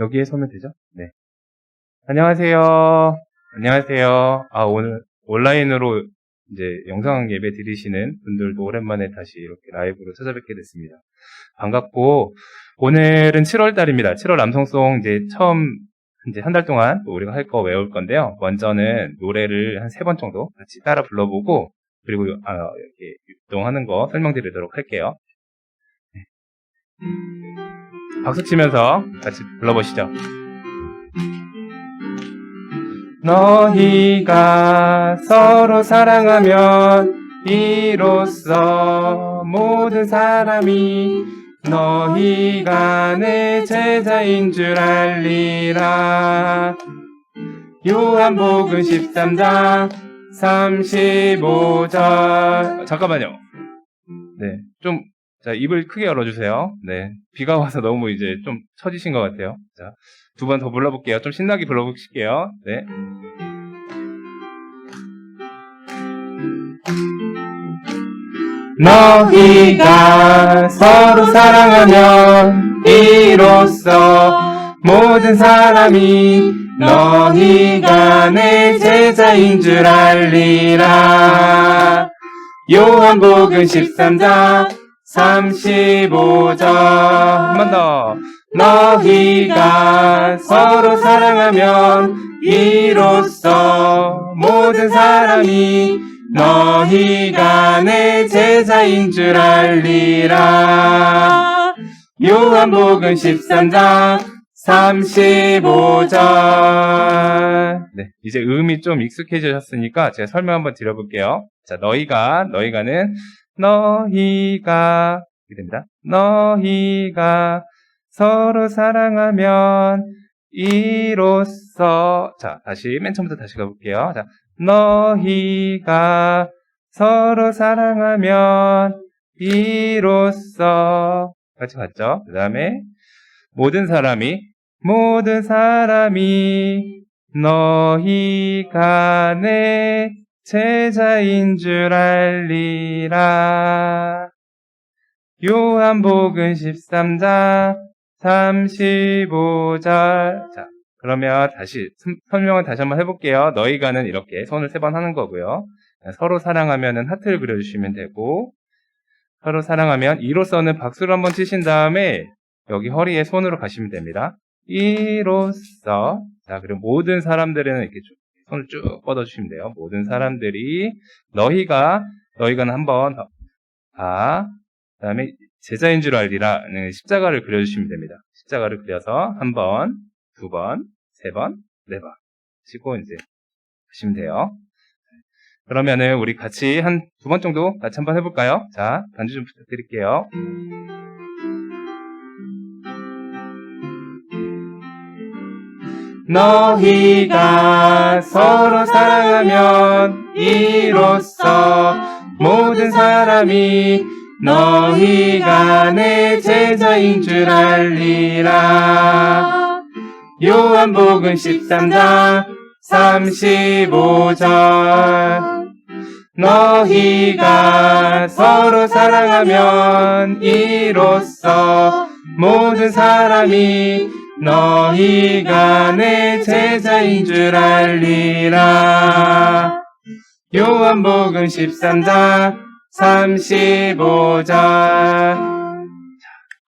여기에 서면 되죠? 네. 안녕하세요. 안녕하세요. 아, 오늘 온라인으로 이제 영상 예배 드리시는 분들도 오랜만에 다시 이렇게 라이브로 찾아뵙게 됐습니다. 반갑고, 오늘은 7월 달입니다. 7월 남성송 이제 처음 이제 한 달 동안 또 우리가 할 거 외울 건데요. 먼저는 노래를 한 세 번 정도 같이 따라 불러보고, 그리고 아, 이렇게 유동하는 거 설명드리도록 할게요. 네. 박수 치면서 같이 불러보시죠. 너희가 서로 사랑하면 이로써 모든 사람이 너희가 내 제자인 줄 알리라. 요한복음 13장 35절. 잠깐만요. 네. 좀, 자, 입을 크게 열어주세요. 네. 비가 와서 너무 이제 좀 처지신 것 같아요. 자, 두 번 더 불러볼게요. 좀 신나게 불러보실게요. 네. 너희가 서로 사랑하면 이로써 모든 사람이 너희가 내 제자인 줄 알리라. 요한복음 13장 35절 한 번 더. 너희가 서로 사랑하면 이로써 모든 사람이 너희가 내 제자인 줄 알리라. 요한복음 13장 35절. 네, 이제 음이 좀 익숙해지셨으니까 제가 설명 한번 드려볼게요. 자, 너희가, 너희가는 너희가 이렇게 됩니다. 너희가 서로 사랑하면 이로써 자, 다시 맨 처음부터 다시 가볼게요. 자, 너희가 서로 사랑하면 이로써 같이 갔죠? 그 다음에 모든 사람이 모든 사람이 너희가 내 제자인 줄 알리라. 요한복음 13장 35절. 자, 그러면 다시 선- 설명을 다시 한번 해볼게요. 너희가는 이렇게 손을 세 번 하는 거고요. 서로 사랑하면은 하트를 그려주시면 되고, 서로 사랑하면 이로써는 박수를 한번 치신 다음에 여기 허리에 손으로 가시면 됩니다. 이로써 자 그리고 모든 사람들은 이렇게 쭉 손을 쭉 뻗어주시면 돼요. 모든 사람들이 너희가 너희가는 한번 더. 아 그다음에 제자인 줄 알리라는 십자가를 그려주시면 됩니다. 십자가를 그려서 한 번, 두 번, 세 번, 네 번. 치고 이제 하시면 돼요. 그러면은 우리 같이 한 두 번 정도 같이 한번 해볼까요? 자, 반주 좀 부탁드릴게요. 너희가 서로 사랑하면 이로써 모든 사람이 너희가 내 제자인 줄 알리라. 요한복음 13장 35절 너희가 서로 사랑하면 이로써 모든 사람이 너희가 내 제자인 줄 알리라. 요한복음 13장 35절